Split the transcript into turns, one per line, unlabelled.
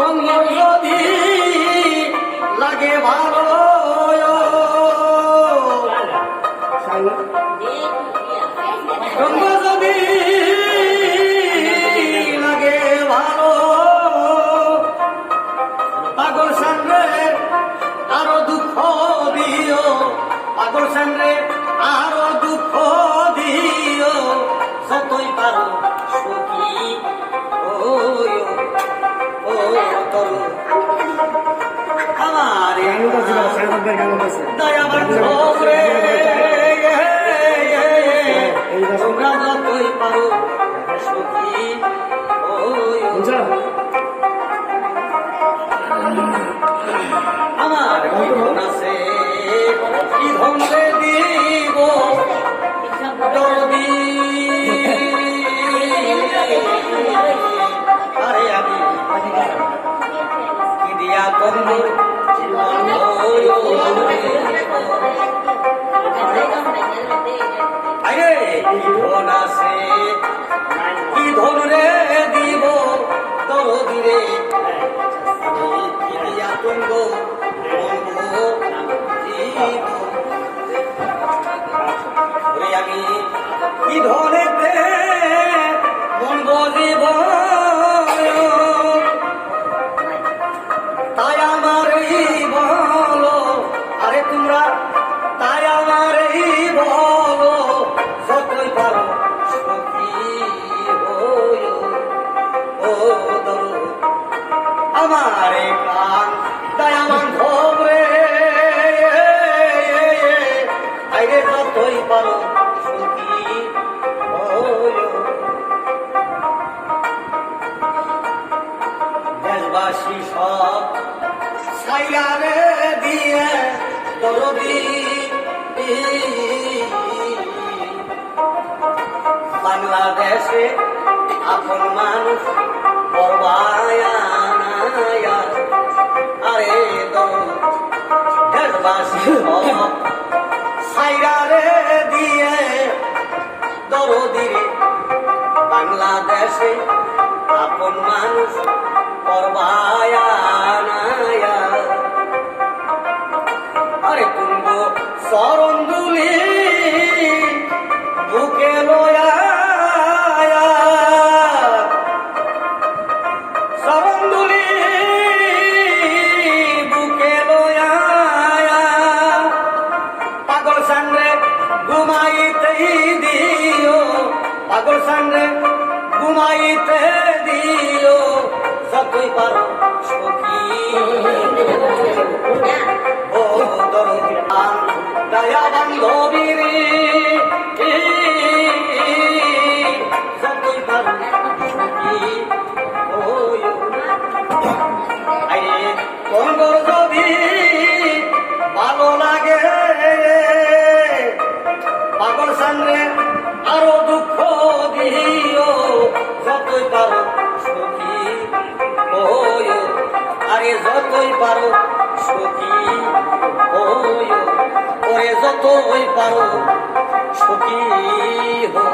তোমার যদি লাগে ভালো তোমার যদি আমার দয়াবান রে কি ধরেতে মন বলিব তাই আমার বলো। আরে তোমরা, তাই আমার বলো। যতই পারো আমার প্রাণ তাই আমার ধরে আইরে যতই পারো দেশবাসী সব সাইয়ারে দিয়ে দরদি বাংলাদেশে আপন মানুষ বরবায়া সাইরারে দিয়ে বাংলাদেশে আপন মানুষ করবায়া পাগল সামনে ঘুমাইতে দিল যতই পারো সখী। ও দরদান দয়া বান্ধবীর যতই পারো সখী ওয় আরে যতই পারো সখী ওয় ওরে যতই পারো সখী হইও।